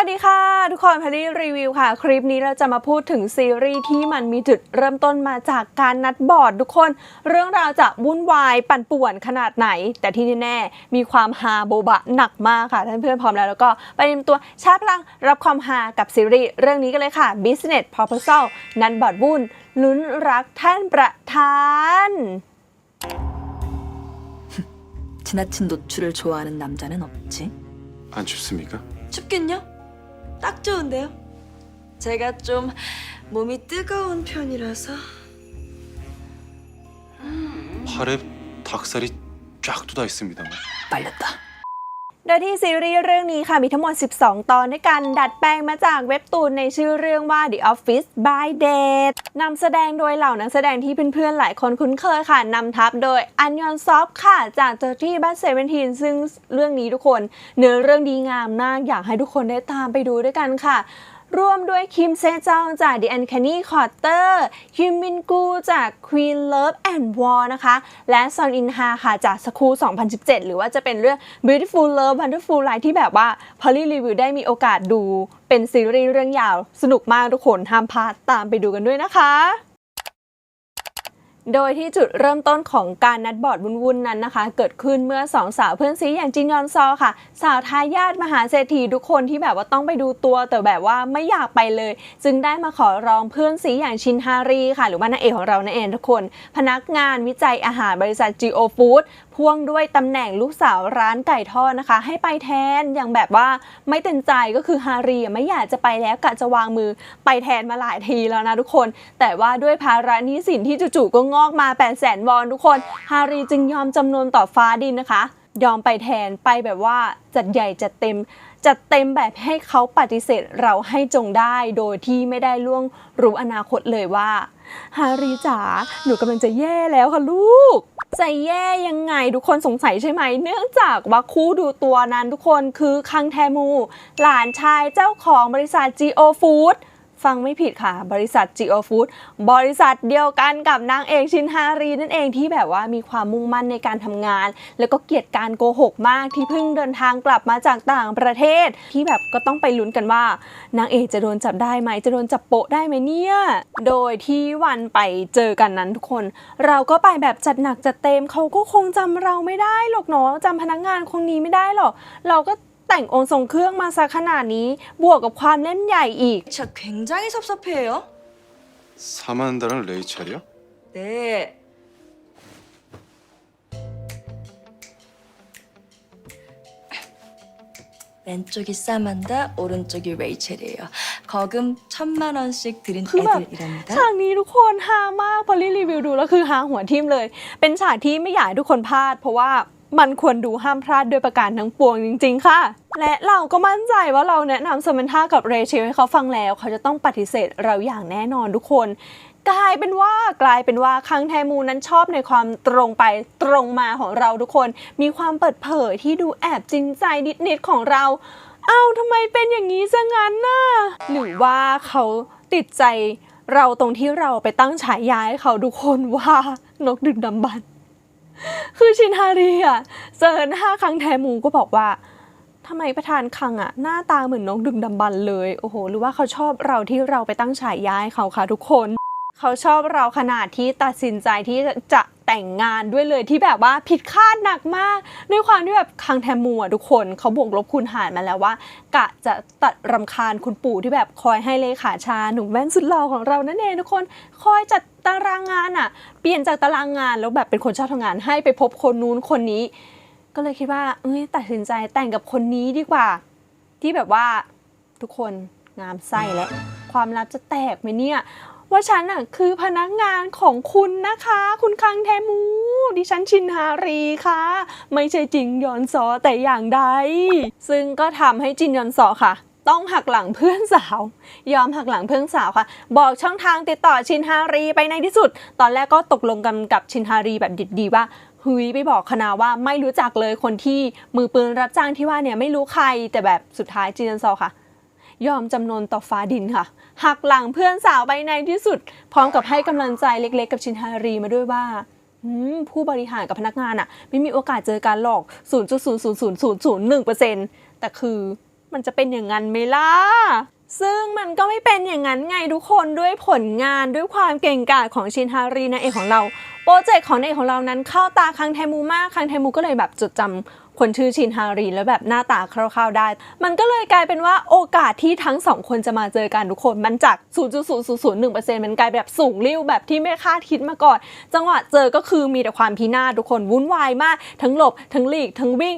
วัสดีค่ะ ทุกคนพอดีรีวิวค่ะ คลิปนี้เราจะมาพูดถึงซีรีส์ที่มันมีจุดเริ่มต้นมาจากการนัดบอร์ดทุกคน เรื่องราวจะวุ่นวายปั่นป่วนขนาดไหน แต่ที่แน่ๆมีความฮาโบบะหนักมากค่ะท่านเพื่อนพร้อมแล้วแล้วก็ไปเตรียมตัวชาร์จพลังรับความฮากับซีรีส์เรื่องนี้กันเลยค่ะ Business Proposal นัดบอร์ดวุ่นลุ้นรักท่านประธาน 지나친 노출을 좋아하는 남자는 없지. 안 춥습니까? 춥긴요? 딱 좋은데요. 제가 좀 몸이 뜨거운 편이라서 팔에 닭살이 쫙 돋아 있습니다만 말렸다. โดยที่ซีรีส์เรื่องนี้ค่ะมีทั้งหมด 12 ตอนด้วยกันดัดแปลงมาจากเว็บตูนในชื่อเรื่องว่า The Office by Date นำแสดงโดยเหล่านักแสดงที่เพื่อนๆ หลายคนคุ้นเคยค่ะนำทัพโดยอันยอนซอฟค่ะ จากเจอที่บ้านเซเวนทีนซึ่งเรื่องนี้ทุกคน เนื้อเรื่องดีงามมากอยากให้ทุกคนได้ตามไปดูด้วยกันค่ะ ร่วมด้วยคิมเซจองจาก The Uncanny Quarter คิมมินกูจาก Queen Love and War นะคะ และซอนอินฮาค่ะจากสคู2017 หรือว่าจะเป็นเรื่อง Beautiful Love Wonderful Life ที่แบบว่าพอลี่รีวิวได้มีโอกาสดูเป็นซีรีส์เรื่องยาวสนุกมากทุกคนห้ามพลาดตามไปดูกันด้วยนะคะ โดยที่จุดเริ่มต้นของการนัดบอร์ดวุ่นๆนั้นนะคะ เกิดขึ้นเมื่อสองสาวเพื่อนซีอย่างจินยอนซอค่ะ สาวทายาทมหาเศรษฐีทุกคนที่แบบว่าต้องไปดูตัว แต่แบบว่าไม่อยากไปเลย จึงได้มาขอร้องเพื่อนซีอย่างชินฮารีค่ะ หรือว่านางเอกของเรานั่นเองทุกคน พนักงานวิจัยอาหารบริษัท Geo Food พ่วงด้วยตำแหน่งลูกสาวร้านไก่ทอดนะคะ ให้ไปแทนอย่างแบบว่าไม่เต็มใจก็คือฮารีไม่อยากจะไปแล้วกะจะวางมือไปแทนมาหลายทีแล้วนะทุกคน แต่ว่าด้วยภาระหนี้สินที่จู่ๆก็งอกมา8 0 0แสนวอนทุกคน ฮารีจึงยอมจำนวนต่อฟ้าดินนะคะ ยอมไปแทนไปแบบว่าจัดใหญ่จัดเต็มจัดเต็มแบบให้เขาปฏิเสธเราให้จงได้โดยที่ไม่ได้ล่วงรู้อนาคตเลยว่า ฮารีจ๋าหนูกำลังจะแย่แล้วค่ะลูก จะแย่ยังไงทุกคนสงสัยใช่ไหม เนื่องจากว่าคู่ดูตัวนั้นทุกคนคือคังแทมู หลานชายเจ้าของบริษัท Geo Food ฟังไม่ผิดค่ะ บริษัท Geo Food บริษัทเดียวกันกับนางเอกชินฮารีนั่นเองที่แบบว่ามีความมุ่งมั่นในการทำงาน แล้วก็เกลียดการโกหกมากที่เพิ่งเดินทางกลับมาจากต่างประเทศ ที่แบบก็ต้องไปลุ้นกันว่านางเอกจะโดนจับได้ไหมจะโดนจับโปะได้ไหมเนี่ยโดยที่วันไปเจอกันนั้นทุกคน เราก็ไปแบบจัดหนักจัดเต็มเขาก็คงจำเราไม่ได้หรอกเนาะจำพนักงานคนนี้ไม่ได้หรอกเราก็ แต่งองค์ทรงเครื่องมาซะขนาดนี้ บวกกับความเล่นใหญ่อีก 저 굉장히 섭섭해요. 사만다랑 레이첼이요? 네. 왼쪽이 사만다, 오른쪽이 레이첼이에요. 거금 천만 원씩 드린 คือแบบ 애들이랍니다. ฉากนี้ทุกคนฮามากพอรีรีวิวดูแล้วคือฮาหัวทิ่มเลย เป็นฉากที่ไม่อยากให้ทุกคนพลาด เพราะว่า มันควรดูห้ามพลาดด้วยประการทั้งปวงจริง ๆ ค่ะ และเราก็มั่นใจว่าเราแนะนำสมันท่ากับเรเชลให้เขาฟังแล้ว เขาจะต้องปฏิเสธเราอย่างแน่นอนทุกคน กลายเป็นว่ากลายเป็นว่าคังแทมูนั้นชอบในความตรงไปตรงมาของเราทุกคน มีความเปิดเผยที่ดูแอบจริงใจนิดๆของเรา เอ้าทำไมเป็นอย่างนี้ซะงั้นน่ะหรือว่าเขาติดใจเราตรงที่เราไปตั้งฉายาให้เขาทุกคนว่านกดึกดำบรร คือชินฮารีอะเจอหน้าคังแทมูก็บอกว่าทำไมประธานคังอะหน้าตาเหมือนนกดึงดำบรรเลย โอ้โห หรือว่าเขาชอบเราที่เราไปตั้งฉายาให้เขาค่ะทุกคน เขาชอบเราขนาดที่ตัดสินใจที่จะแต่งงานด้วยเลยที่แบบว่าผิดคาดหนักมาก ด้วยความที่แบบคังแทมูอะทุกคนเขาบวกลบคูณหารมาแล้วว่า กะจะตัดรำคาญคุณปู่ที่แบบคอยให้เลขาชาหนุ่มแว่นสุดหล่อของเรานั่นเองทุกคนคอยจัดตารางงานอะ เปลี่ยนจากตารางงานแล้วแบบเป็นคนชอบทำงานให้ไปพบคนนู้นคนนี้ ก็เลยคิดว่าเอ้ยตัดสินใจแต่งกับคนนี้ดีกว่า ที่แบบว่าทุกคนงามไส้และความลับจะแตกไหมเนี่ย ว่าฉันอะคือพนักงานของคุณนะคะ คุณคังแทมู ดิฉันชินฮารีค่ะ ไม่ใช่จิงยอนซอแต่อย่างใด ซึ่งก็ทำให้จินยอนซอค่ะ ต้องหักหลังเพื่อนสาว ยอมหักหลังเพื่อนสาวค่ะ บอกช่องทางติดต่อชินฮารีไปในที่สุด ตอนแรกก็ตกลงกันกับชินฮารีแบบดิบดีว่าเฮ้ยไปบอกคณาว่าไม่รู้จักเลยคนที่มือปืนรับจ้างที่ว่าเนี่ยไม่รู้ใครแต่แบบสุดท้ายจินยอนซอค่ะ ยอมจำนนต่อฟ้าดินค่ะ หักหลังเพื่อนสาวไปในที่สุด พร้อมกับให้กำลังใจเล็กๆ กับชินฮารีมาด้วยว่าผู้บริหารกับพนักงานอะไม่มีโอกาสเจอกันหรอก 0.0000001%แต่คือมันจะเป็นอย่างนั้นไหมล่ะ ซึ่งมันก็ไม่เป็นอย่างนั้นไงทุกคนด้วยผลงานด้วยความเก่งกาจของชินฮารีนางเอกของเรา โปรเจกต์ของนางเอกของเรานั้นเข้าตาคังเทมูมากคังเทมูก็เลยแบบจดจำ คนชื่อชินฮารีแล้วแบบหน้าตาคร่าวๆได้ มันก็เลยกลายเป็นว่าโอกาสที่ทั้งสองคนจะมาเจอกันทุกคนมันจาก 0.0001%มันกลายแบบสูงริ่วแบบที่ไม่คาดคิดมาก่อน จังหวะเจอก็คือมีแต่ความพินาศทุกคนวุ่นวายมาก ทั้งหลบทั้งหลีกทั้งวิ่ง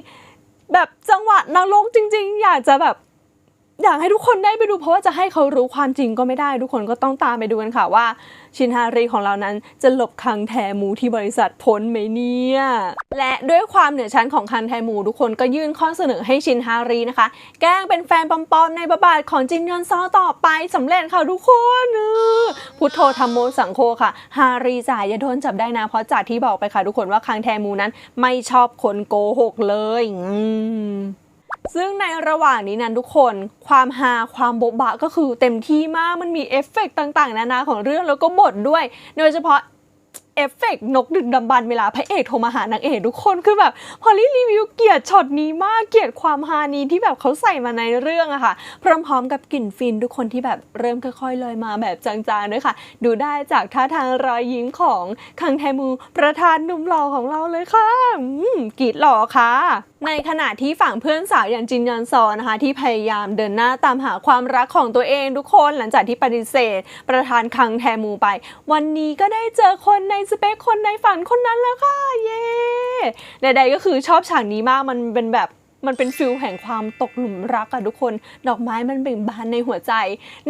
แบบจังหวะนรกจริง ๆ อยากจะแบบ อยากให้ทุกคนได้ไปดูเพราะว่าจะให้เขารู้ความจริงก็ไม่ได้ ทุกคนก็ต้องตามไปดูกันค่ะว่า ชินฮารีของเรานั้นจะหลบคังแทมูที่บริษัทพ้นไหมเนี่ยและด้วยความเหนือชั้นของคังแทมูทุกคนก็ยื่นข้อเสนอให้ชินฮารีนะคะ แกล้งเป็นแฟนปลอมๆในบทบาทของจินยอนซอต่อไปสำเร็จค่ะทุกคนพุทโธธรรมโมสังโฆค่ะ ฮารีจ่ายอย่าโดนจับได้นะเพราะจากที่บอกไปค่ะ ทุกคนว่าคังแทมูนั้นไม่ชอบคนโกหกเลยอืม ซึ่งในระหว่างนี้นั้นทุกคนความฮาความโบบะก็คือเต็มที่มากมันมีเอฟเฟกต์ต่างๆ นานาของเรื่องแล้วก็บทด้วย โดยเฉพาะเอฟเฟกต์นกดึกดำบรรเวลาพระเอกโทรมาหานางเอกทุกคนคือแบบพอรีรีวิวเกลียดช็อตนี้มากเกลียดความฮานี้ที่แบบเขาใส่มาในเรื่องอะค่ะ พร้อมๆกับกลิ่นฟินทุกคนที่แบบเริ่มค่อยๆลอยมาแบบจางๆด้วยค่ะ ดูได้จากท่าทางรอยยิ้มของคังแทมูประธานหนุ่มหล่อของเราเลยค่ะอืมกรีดหล่อค่ะ ในขณะที่ฝั่งเพื่อนสาวอย่างจินยอนซอนะคะที่พยายามเดินหน้าตามหาความรักของตัวเองทุกคนหลังจากที่ปฏิเสธ ประธานคังแทมูไป วันนี้ก็ได้เจอคนในสเปคคนในฝันคนนั้นแล้วค่ะ เย้ใดๆก็คือชอบฉากนี้มากมันเป็นแบบ มันเป็นฟิลแห่งความตกหลุมรักอะทุกคน ดอกไม้มันเบ่งบานในหัวใจ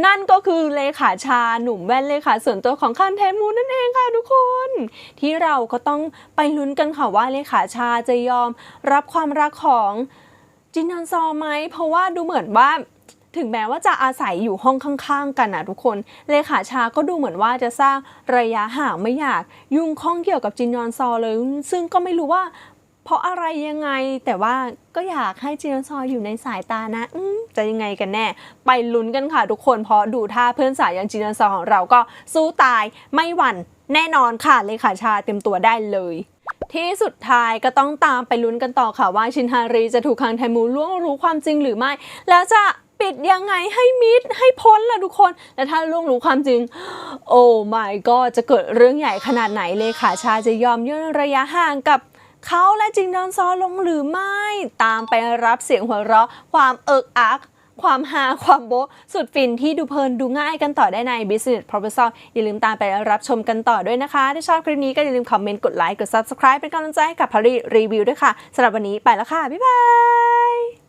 นั่นก็คือเลขาชาหนุ่มแว่นเลขาส่วนตัวของคันเทมูนั่นเองค่ะทุกคน ที่เราก็ต้องไปลุ้นกันค่ะว่าเลขาชาจะยอมรับความรักของจินยอนซอไหมเพราะว่าดูเหมือนว่าถึงแม้ว่าจะอาศัยอยู่ห้องข้างๆ กันนะทุกคน เลขาชาก็ดูเหมือนว่าจะสร้างระยะห่างไม่อยาก ยุ่งข้องเกี่ยวกับจินยอนซอเลย ซึ่งก็ไม่รู้ว่า เพราะอะไรยังไงแต่ว่าก็อยากให้จินยอนซออยู่ในสายตานะจะยังไงกันแน่ ไปลุ้นกันค่ะทุกคนเพราะดูท่าเพื่อนสายอย่างจินยอนซอของเราก็สู้ตายไม่หวั่นแน่นอนค่ะเลขาชาเต็มตัวได้เลยที่สุดท้ายก็ต้องตามไปลุ้นกันต่อค่ะว่าชินฮารีจะถูกคังไทมูล่วงรู้ความจริงหรือไม่ แล้วจะปิดยังไงให้มิดให้พ้นล่ะทุกคน และถ้าล่วงรู้ความจริง โอ้ my god จะเกิดเรื่องใหญ่ขนาดไหนเลขาชาจะยอมย่นระยะห่างกับ เขาและจิงดอนซอลงหรือไม่ ตามไปรับเสียงหัวเราะ ความเอิกอัก ความฮาความโบ๊ะสุดฟินที่ดูเพลินดูง่ายกันต่อได้ใน Business Proposal อย่าลืมตามไปรับชมกันต่อด้วยนะคะ ถ้าชอบคลิปนี้ก็อย่าลืมคอมเมนต์กดไลค์กด Subscribe เป็นกำลังใจให้กับพารีรีวิวด้วยค่ะสำหรับวันนี้ไปแล้วค่ะ บ๊ายบาย